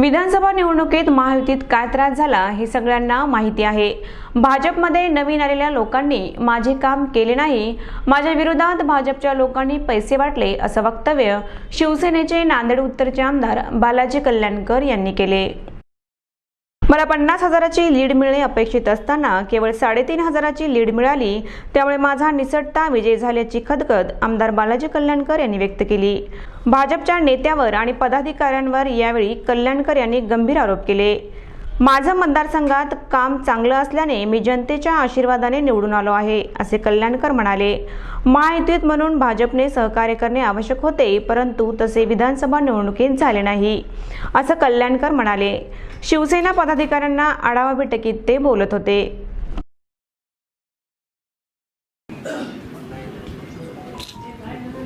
विधानसभा निवडणुकीत महायुतीत काय त्रास झाला हे सगळ्यांना माहिती आहे. भाजपमध्ये नवीन आलेल्या लोकांनी माझे काम केले नाही. माझ्या विरोधात भाजपच्या लोकांनी पैसे वाटले असं वक्तव्य शिवसेनेचे नांदेड उत्तरचे आमदार बालाजी कल्याणकर यांनी केले. मला पन्नास हजाराची लीड मिळणे अपेक्षित असताना केवळ साडेतीन हजाराची लीड मिळाली त्यामुळे माझा निसटता विजय झाल्याची खदखद आमदार बालाजी कल्याणकर यांनी व्यक्त केली. भाजपच्या नेत्यावर आणि पदाधिकाऱ्यांवर यावेळी कल्याणकर यांनी गंभीर आरोप केले. माझं मतदारसंघात काम चांगलं असल्याने मी जनतेच्या आशीर्वादाने निवडून आलो आहे असे कल्याणकर म्हणाले. महायुतीत म्हणून भाजपने सहकार्य करणे आवश्यक होते परंतु तसे विधानसभा निवडणुकीत झाले नाही असं कल्याणकर म्हणाले. शिवसेना पदाधिकाऱ्यांना आढावा बैठकीत ते बोलत होते.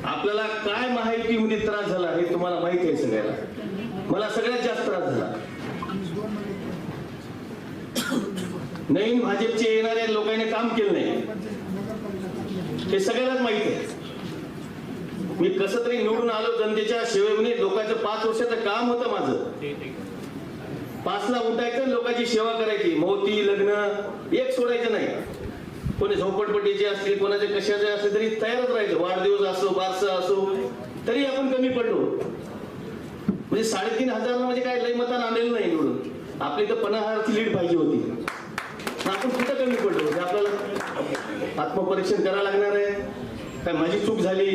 आपल्याला काय माहितीमध्ये त्रास झाला हे तुम्हाला माहिती आहे सगळ्याला? मला सगळ्यात जास्त त्रास झाला. नवीन भाजपचे येणाऱ्या लोकांनी काम केलं नाही. हे सगळ्यालाच माहिती आहे. मी कस तरी निवडून आलो जनतेच्या सेवेने लोकांचं पाच वर्षाचं काम होतं माझं. पाचला उठायचं लोकांची सेवा करायची. मोती लग्न एक सोडायचं नाही. कोणी झोपडपट्टीचे असतील कोणाचे कशाचे असले तरी तयारच राहायचं. वाढदिवस असो बारसं असो तरी आपण कमी पडलो. म्हणजे साडेतीन हजार म्हणजे काय लय मतान आणलेलं नाही निवडून. आपली तर पन्नास हजारची लीड पाहिजे होती. आपण कुठं कमी पडलो? हे आपल्याला आत्मपरीक्षण करावं लागणार आहे. काय माझी चूक झाली?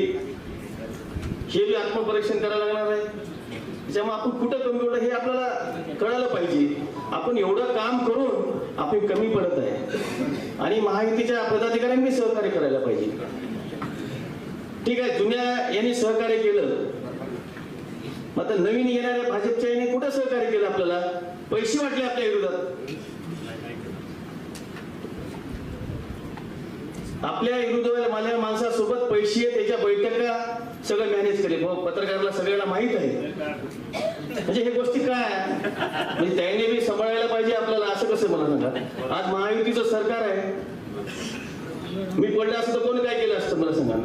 हे बी आत्मपरीक्षण करावं लागणार आहे. त्याच्यामुळे आपण कुठं कमी पडलो हे आपल्याला कळायला पाहिजे. आपण एवढं काम करून आपण कमी पडत आहे. आणि महायुतीच्या पदाधिकाऱ्यांनी सहकार्य करायला पाहिजे. ठीक आहे जुन्या यांनी सहकार्य केलं. मग आता नवीन येणाऱ्या भाजपच्या यांनी कुठं सहकार्य केलं आपल्याला? पैसे वाटले आपल्या विरोधात. आपल्या हिंदुत्वाला माझ्या माणसासोबत पैसे त्याच्या बैठका सगळं मॅनेज केले भाऊ पत्रकाराला सगळ्याला माहीत आहे. म्हणजे हे गोष्टी काय म्हणजे त्याने बी सांभाळायला पाहिजे आपल्याला असं कसं मला सांगा आज महायुतीचं सरकार आहे. मी पडलं असतं तर कोणी काय केलं असतं मला सांगा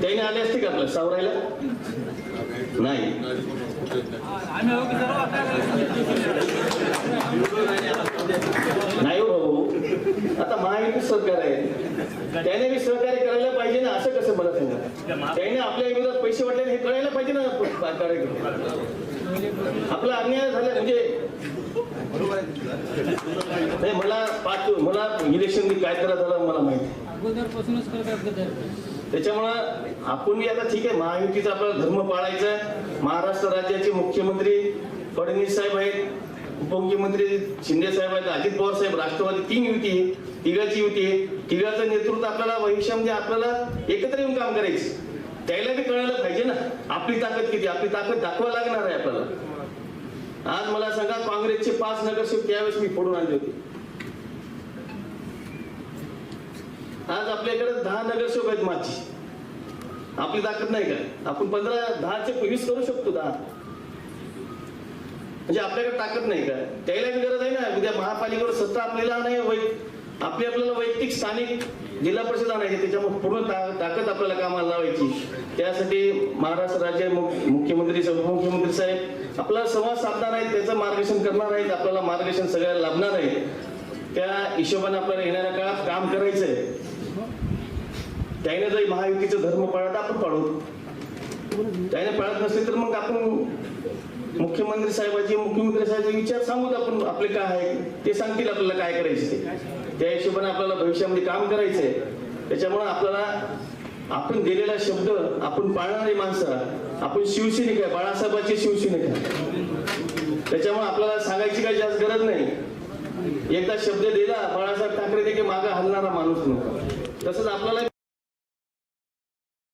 त्याने आले असते का आपलं सावरायला? नाही नाही हो भाऊ आता सरकार आहे. त्याने बी सहकार्य करायला पाहिजे ना असं कसं मला सांगा? त्याने आपल्या विरोधात पैसे वाटले हे कळायला पाहिजे ना कार्यक्रम. आपला अन्याय झाला म्हणजे नाही मला पाच मला इलेक्शन काय त्रास झाला मला माहिती त्याच्यामुळं आपण बी आता ठीक आहे महायुतीचा आपला धर्म पाळायचा महाराष्ट्र राज्याचे मुख्यमंत्री फडणवीस साहेब आहेत. उपमुख्यमंत्री शिंदे साहेब आहेत अजित पवार साहेब राष्ट्रवादी तीन युती आहे तिघाची युती. आहे तिघाचं नेतृत्व आपल्याला भविष्यामध्ये म्हणजे आपल्याला एकत्र येऊन काम करायचं. त्याला बी कळायला पाहिजे ना. आपली ताकद किती? आपली ताकद दाखवा लागणार आहे आपल्याला. आज मला सांगा काँग्रेसचे पाच नगरसेवक त्यावेळेस मी फोडून आणले होते. आज आपल्याकडे दहा नगरसेवक आहेत माझी. आपली ताकद नाही का? आपण पंधरा दहाचे वीस करू शकतो दहा. म्हणजे आपल्याकडे ताकद नाही का? त्याला गरज आहे ना. उद्या महापालिकेवर सत्ता आपल्याला नाही वै आपली आपल्याला वैयक्तिक स्थानिक जिल्हा परिषद आणायची. त्याच्यामुळे पूर्ण ता- ताकद आपल्याला कामाला लावायची. त्यासाठी महाराष्ट्र राज्य मुख्यमंत्री उपमुख्यमंत्री साहेब आपला संवाद साधणार आहेत. त्याचं मार्गदर्शन करणार आहेत. आपल्याला मार्गदर्शन सगळ्याला लाभणार आहे त्या हिशोबाने आपल्याला येणाऱ्या काळात काम करायचं आहे त्याने जर महायुतीचं धर्म पाळत आपण पाळू. त्याने पाळत नसेल तर मग आपण मुख्यमंत्री साहेबाची मुख्यमंत्री साहेबाचे विचार सांगूत आपण आपले काय आहे ते सांगतील आपल्याला काय करायचे त्या हिशोबाने आपल्याला भविष्यामध्ये काम करायचंय. त्याच्यामुळे आपल्याला आपण दिलेला शब्द आपण पाळणारी माणसं आपण शिवसैनिक आहे बाळासाहेबांचे शिवसैनिक आहे. त्याच्यामुळे आपल्याला सांगायची काही जास्त गरज नाही. एकदा शब्द दिला बाळासाहेब ठाकरे देखील मागे हलणारा माणूस नव्हता तसंच आपल्याला